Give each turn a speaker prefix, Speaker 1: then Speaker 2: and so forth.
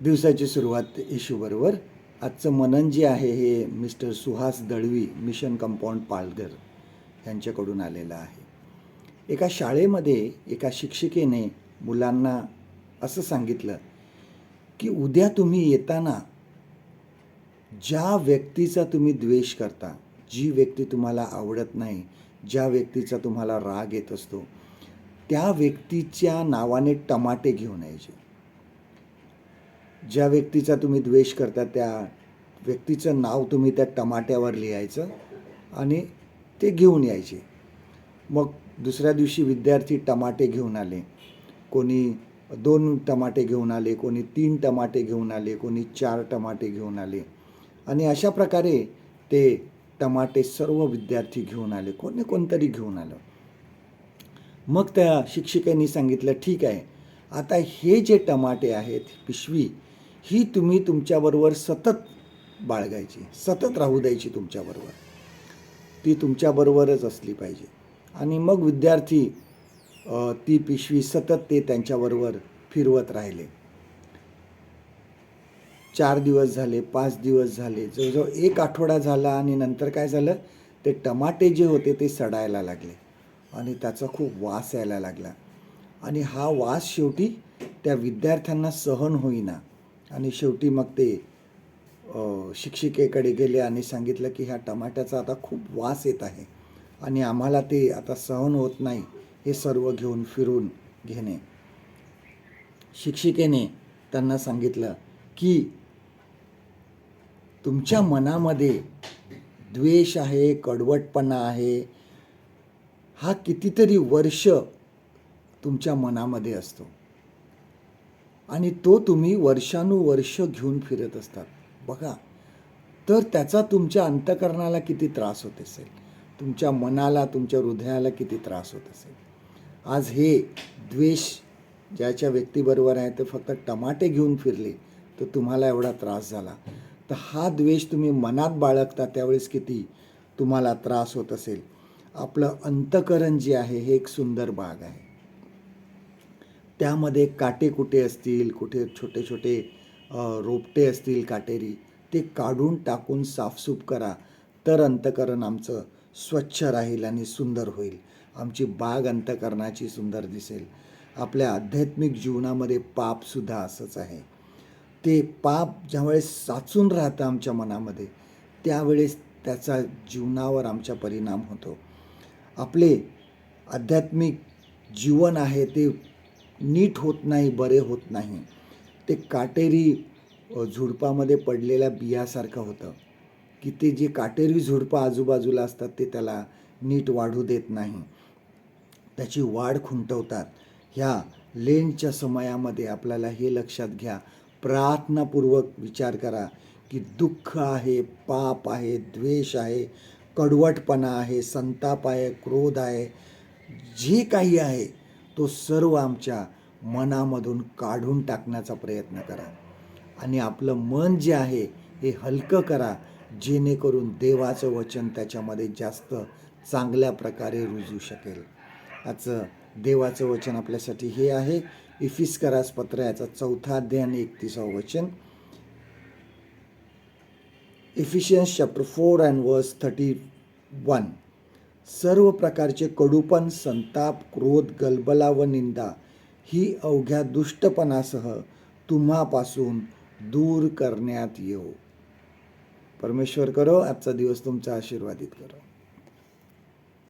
Speaker 1: दिवसाची सुरुवात इशूबरोबर आजचं मनन जे आहे हे mister Suhas Dalvi mission compound Palghar यांच्याकडून आलेलं आहे. एका शाळेमध्ये एका शिक्षिकेने मुलांना असं सांगितलं की उद्या तुम्ही येताना ज्या व्यक्तीचा तुम्ही द्वेष करता जी व्यक्ती तुम्हाला आवडत नाही ज्या व्यक्तीचा तुम्हाला राग येत असतो त्या व्यक्तीच्या नावाने टमाटे घेऊन यायचे. ज्या व्यक्तीचा तुम्ही द्वेष करता त्या व्यक्तीचं नाव तुम्ही त्या टमाट्यावर लिहायचं आणि ते घेऊन यायचे. मग दुसऱ्या दिवशी विद्यार्थी टमाटे घेऊन आले. कोणी दोन टमाटे घेऊन आले कोणी तीन टमाटे घेऊन आले कोणी चार टमाटे घेऊन आले. आणि अशा प्रकारे ते टमाटे सर्व विद्यार्थी घेऊन आले कोणी कोणतरी घेऊन आलं. मग त्या शिक्षिकेने सांगितलं ठीक आहे. आता हे जे टमाटे आहेत पिशवी ही तुम्ही तुमच्याबरोबर सतत बाळगायची सतत राहू द्यायची तुमच्याबरोबर. ती तुमच्याबरोबरच असली पाहिजे. आणि मग विद्यार्थी ती पिशवी सतत ते त्यांच्याबरोबर फिरवत राहिले. चार दिवस झाले पाच दिवस झाले जवळजवळ एक आठवडा झाला आणि नंतर काय झालं? ते टमाटे जे होते ते सडायला लागले आणि त्याचा खूप वास यायला लागला. आणि हा वास शेवटी त्या विद्यार्थ्यांना सहन होईना. आणि शेवटी मग ते शिक्षिकेकडे गेले आणि सांगितलं की ह्या टमाट्याचा आता खूप वास येत आहे आणि आम्हाला ते आता सहन होत नाही हे सर्व घेऊन फिरून घेणे. शिक्षिकेने त्यांना सांगितलं की तुमच्या मनामध्ये द्वेष आहे कडवटपणा आहे. हा कितीतरी वर्ष तुमच्या मनामध्ये असतो. आणि तो तुम्ही वर्षानुवर्ष घेऊन फिरत असतात. बघा तर त्याचा तुमच्या अंतकरणाला किती त्रास होत असेल? तुमच्या मनाला तुमच्या हृदयाला किती त्रास होत असेल? आज हे द्वेष ज्याच्या व्यक्तीबरोबर आहे ते फक्त टमाटे घेऊन फिरले तर तुम्हाला एवढा त्रास झाला. तर हा द्वेष तुम्ही मनात बाळगता त्यावेळेस किती तुम्हाला त्रास होत असेल? आपलं अंतकरण जे आहे हे एक सुंदर बाग आहे. त्यामध्ये काटे कुठे असतील कुठे छोटे छोटे रोपटे असतील काटेरी ते काढून टाकून साफसूफ करा. तर अंतकरण आमचं स्वच्छ राहील आणि सुंदर होईल. आमची बाग अंतकरणाची सुंदर दिसेल. आपल्या आध्यात्मिक जीवनामध्ये पापसुद्धा असंच आहे. ते पाप ज्यावेळेस साचून राहतं आमच्या मनामध्ये त्यावेळेस त्याचा जीवनावर आमच्या परिणाम होतो. आपले आध्यात्मिक जीवन आहे ते नीट होत नाही बरे होत नाही. ते काटेरी झुडपामध्ये पडलेल्या बियासारखं होतं. की ते जे काटेरी झुडपं आजूबाजूला असतात ते त्याला नीट वाढू देत नाही. त्याची वाढ खुंटवतात. ह्या लेनच्या समयामध्ये आपल्याला हे लक्षात घ्या. प्रार्थनापूर्वक विचार करा की दुःख आहे पाप आहे द्वेष आहे कडवटपणा आहे संताप आहे क्रोध आहे. जे काही आहे तो सर्व आमच्या मनामधून काढून टाकण्याचा प्रयत्न करा. आणि आपलं मन जे आहे हे हलकं करा जेणेकरून देवाचं वचन त्याच्यामध्ये जास्त चांगल्या प्रकारे रुजू शकेल. आजचं देवाचं वचन आपल्यासाठी हे आहे. इफिस्करास पत्र याचा चौथा अध्याय आणि एकतीसावं वचन. Ephesians chapter four and verse thirty one. सर्व प्रकारचे कडूपण संताप क्रोध गलबला व निंदा ही अवघ्या दुष्टपणासह तुम्हापासून दूर करण्यात येऊ परमेश्वर करो आजचा दिवस तुमचा आशीर्वादित करो.